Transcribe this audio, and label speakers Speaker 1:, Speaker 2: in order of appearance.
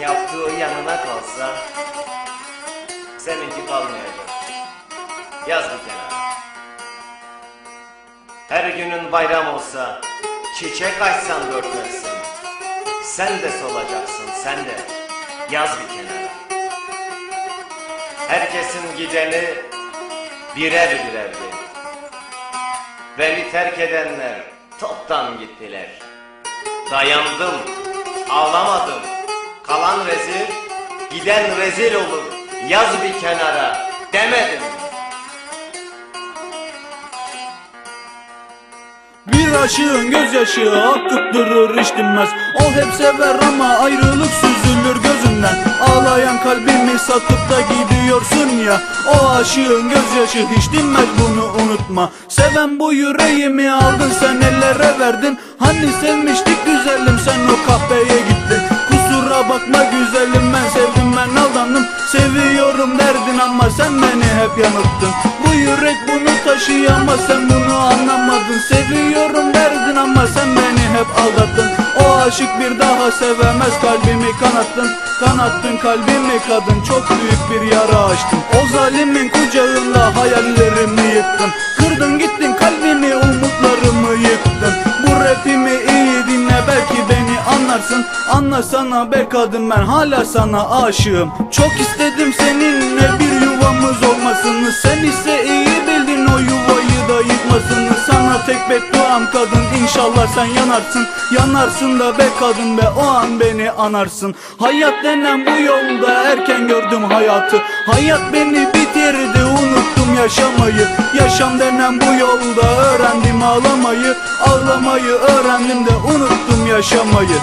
Speaker 1: yaptığı yanına kalsa seninki kalmayacak. Yaz bir kenara. Her günün bayram olsa çiçek açsan dörtmezsin. Sen de solacaksın sen de. Yaz bir kenara. Herkesin gideni birer birerdi. Beni terk edenler toptan gittiler. Dayandım, ağlamadım. Rezil, giden rezil olur. Yaz bir kenara demedim.
Speaker 2: Bir aşığın gözyaşı akıp durur hiç dinmez. O hep sever ama ayrılık süzülür gözünden. Ağlayan kalbimi satıp da gidiyorsun ya. O aşığın gözyaşı hiç dinmez bunu unutma. Seven bu yüreğimi aldın sen ellere verdin. Hani sevmiştik güzelim sen o kahveye gittin. Kusura bakma güzelim yanılttın Bu yürek bunu taşıyamaz sen bunu anlamadın. Seviyorum derdin ama sen beni hep aldattın. O aşık bir daha sevemez kalbimi kanattın. Kanattın kalbimi kadın çok büyük bir yara açtın. O zalimin kucağında hayallerimi yıktın. Kırdın gittin kalbimi umutlarımı yıktın. Bu rapimi iyi dinle belki beni anlarsın. Anlasana be kadın ben hala sana aşığım. Çok istedim seninle bir yuvamız olmasını Sen ise iyi bildin o yuvayı da yıkmasını. Sana tek bedduam kadın inşallah sen yanarsın. Yanarsın da be kadın be o an beni anarsın. Hayat denen bu yolda erken gördüm hayatı. Hayat beni bitirdi unuttum yaşamayı. Yaşam denen bu yolda öğrendim ağlamayı. Ağlamayı öğrendim de unuttum yaşamayı